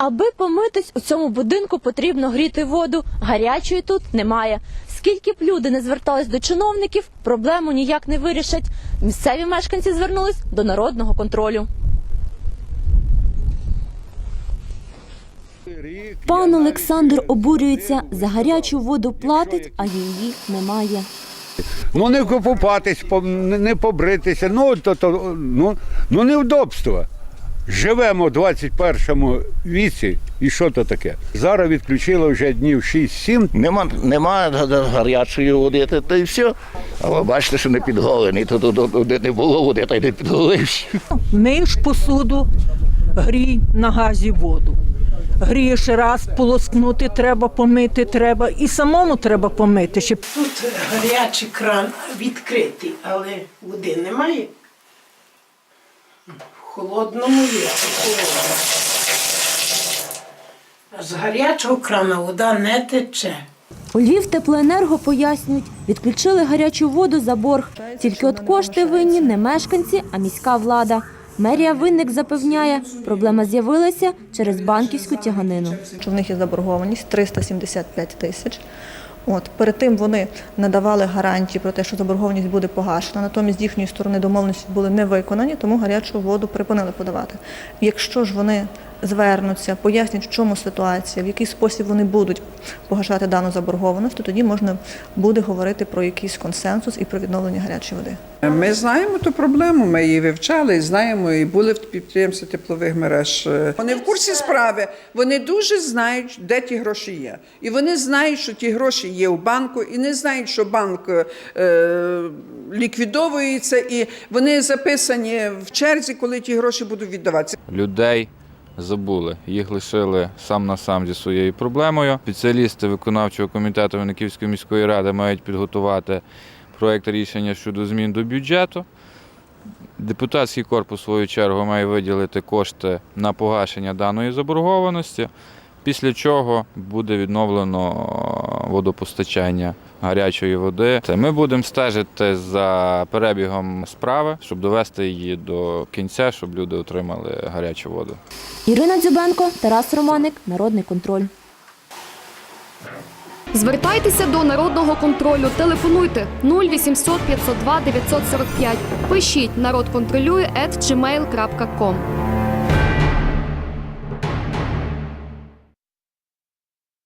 Аби помитись у цьому будинку потрібно гріти воду. Гарячої тут немає. Скільки б люди не звертались до чиновників, проблему ніяк не вирішать. Місцеві мешканці звернулись до народного контролю. Пан Олександр обурюється за гарячу воду платить, а її немає. Ну не купатись, не не побритися, ну то, то ну, ну невдобство. Живемо в 21 віці, і що то таке? Зараз відключили вже днів 6-7. Нема, нема га- га- гарячої води, та, та й все. Але бачите, що не підголений, то, то, то, то де не було води, та й не підголився. Миєш посуду, грій на газі воду. Грієш раз, полоскнути треба, помити треба. І самому треба помити. Щоб Тут гарячий кран відкритий, але води немає. Холодному є, холодно. З гарячого крана вода не тече. У Львів теплоенерго пояснюють, відключили гарячу воду за борг. Тільки от кошти винні не мешканці, а міська влада. Мерія винник запевняє, проблема з'явилася через банківську тяганину. в них є заборгованість 375 тисяч. От перед тим вони надавали гарантії про те, що заборгованість буде погашена. Натомість їхньої сторони домовленості були не виконані, тому гарячу воду припинили подавати. Якщо ж вони звернуться, пояснять, в чому ситуація, в який спосіб вони будуть погашати дану заборгованість, то тоді можна буде говорити про якийсь консенсус і про відновлення гарячої води. Ми знаємо ту проблему, ми її вивчали і знаємо, і були в підприємстві теплових мереж. Вони в курсі справи, вони дуже знають, де ті гроші є. І вони знають, що ті гроші є у банку, і не знають, що банк е, ліквідовується, і вони записані в черзі, коли ті гроші будуть віддаватися. людей забули. Їх лишили сам на сам зі своєю проблемою. Спеціалісти виконавчого комітету Винниківської міської ради мають підготувати проєкт рішення щодо змін до бюджету. Депутатський корпус, в свою чергу, має виділити кошти на погашення даної заборгованості, після чого буде відновлено е, водопостачання гарячої води. Це Ми будемо стежити за перебігом справи, щоб довести її до кінця, щоб люди отримали гарячу воду. Ірина Дзюбенко, Тарас Романик, Народний контроль. Звертайтеся до народного контролю. Телефонуйте 0800 502 945. Пишіть народ контролює at gmail.com.